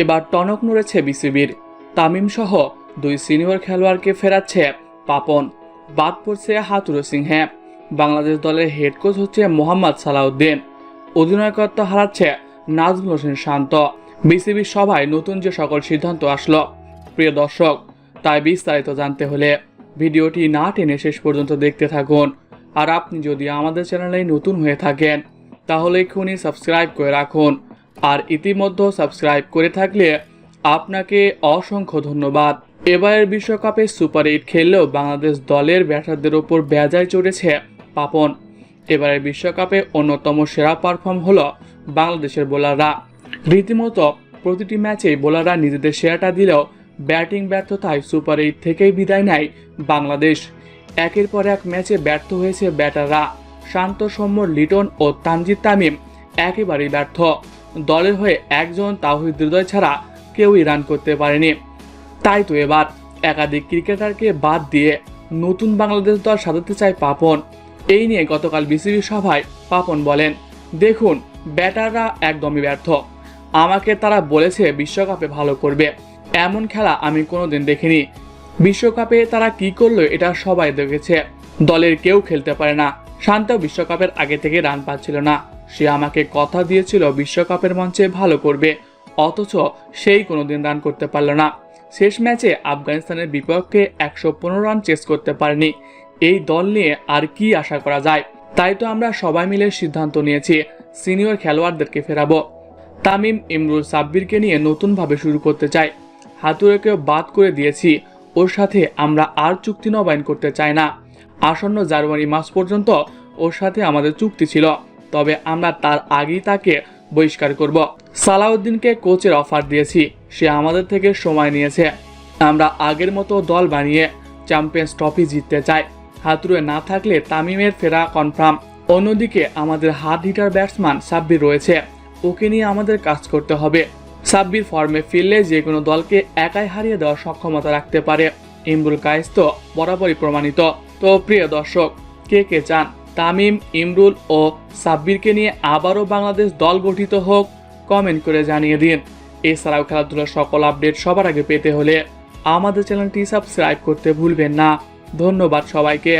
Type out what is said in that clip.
এবার টনক নড়েছে বিসিবির। তামিম সহ দুই সিনিয়র খেলোয়াড়কে ফেরাচ্ছে পাপন। বাদ পড়ছে হাতুরু সিংহে। বাংলাদেশ দলের হেড কোচ হচ্ছে মোহাম্মদ সালাউদ্দিন। অধিনায়কত্ব হারাচ্ছে নাজমুল হোসেন শান্ত। বিসিবি সভায় নতুন যে সকল সিদ্ধান্ত আসলো। প্রিয় দর্শক, তাই বিস্তারিত জানতে হলে ভিডিওটি না টেনে শেষ পর্যন্ত দেখতে থাকুন। আর আপনি যদি আমাদের চ্যানেলে নতুন হয়ে থাকেন, তাহলে এক্ষুনি সাবস্ক্রাইব করে রাখুন। আর ইতিমধ্যে সাবস্ক্রাইব করে থাকলে আপনাকে অসংখ্য ধন্যবাদ। এবারের বিশ্বকাপে সুপার এইট খেললেও বাংলাদেশ দলের ব্যাটারদের ওপর বেজায় চড়েছে পাপন এবারের বিশ্বকাপে অন্যতম সেরা পারফর্ম হলো বাংলাদেশের বোলাররা। রীতিমতো প্রতিটি ম্যাচেই বোলাররা নিজেদের সেরাটা দিলেও ব্যাটিং ব্যর্থতায় সুপার এইট থেকেই বিদায় নেয় বাংলাদেশ। একের পর এক ম্যাচে ব্যর্থ হয়েছে ব্যাটাররা। শান্ত, সৌম্য, লিটন ও তানজিদ তামিম একেবারেই ব্যর্থ। দলের হয়ে একজন তাহিদ হৃদয় ছাড়া কেউই রান করতে পারেনি। তাই তো এবার একাধিক ক্রিকেটারকে বাদ দিয়ে নতুন বাংলাদেশ দল সাজাতে চায় পাপন। এই নিয়ে গতকাল বিসিবি সভায় পাপন বলেন, দেখুন, ব্যাটাররা একদমই ব্যর্থ। আমাকে তারা বলেছে বিশ্বকাপে ভালো করবে। এমন খেলা আমি কোনোদিন দেখিনি। বিশ্বকাপে তারা কি করল এটা সবাই দেখেছে। দলের কেউ খেলতে পারে না। শান্ত বিশ্বকাপের আগে থেকে রান পাচ্ছিল না। সে আমাকে কথা দিয়েছিল বিশ্বকাপের মঞ্চে ভালো করবে, অথচ সেই কোনোদিন রান করতে পারল না। শেষ ম্যাচে আফগানিস্তানের বিপক্ষে একশো পনেরো রান চেস করতে পারেনি। এই দল নিয়ে আর কি আশা করা যায়? তাই তো আমরা সবাই মিলে সিদ্ধান্ত নিয়েছি, সিনিয়র খেলোয়াড়দেরকে ফেরাবো। তামিম ইমরুল সাব্বিরকে নিয়ে নতুনভাবে শুরু করতে চাই। হাতুরেকেও বাদ করে দিয়েছি, ওর সাথে আমরা আর চুক্তি নবায়ন করতে চাই না। আসন্ন জানুয়ারি মাস পর্যন্ত ওর সাথে আমাদের চুক্তি ছিল। তবে আমরা তার আগেই তাকে বহিষ্কার করব। সালাউদ্দিনকে কোচের অফার দিয়েছি। সে আমাদের থেকে সময় নিয়েছে। আমরা আগের মতো দল বানিয়ে চ্যাম্পিয়ন্স ট্রফি জিততে চাই। হাতুড়ে না থাকলে তামিমের ফেরা কনফার্ম। অন্যদিকে আমাদের হাত হিটার ব্যাটসম্যান সাব্বির রয়েছে। ওকে নিয়ে আমাদের কাজ করতে হবে। সাব্বির ফর্মে ফিরলে যে কোনো দলকে একাই হারিয়ে দেওয়ার সক্ষমতা রাখতে পারে। ইমরুল কায়েস তো বরাবরই প্রমাণিত। তো প্রিয় দর্শক, কে কে চান? তামিম, ইমরুল ও সাব্বিরকে নিয়ে আবারও বাংলাদেশ দল গঠিত হোক, কমেন্ট করে জানিয়ে দিন। এছাড়াও খেলাধুলার সকল আপডেট সবার আগে পেতে হলে আমাদের চ্যানেলটি সাবস্ক্রাইব করতে ভুলবেন না। ধন্যবাদ সবাইকে।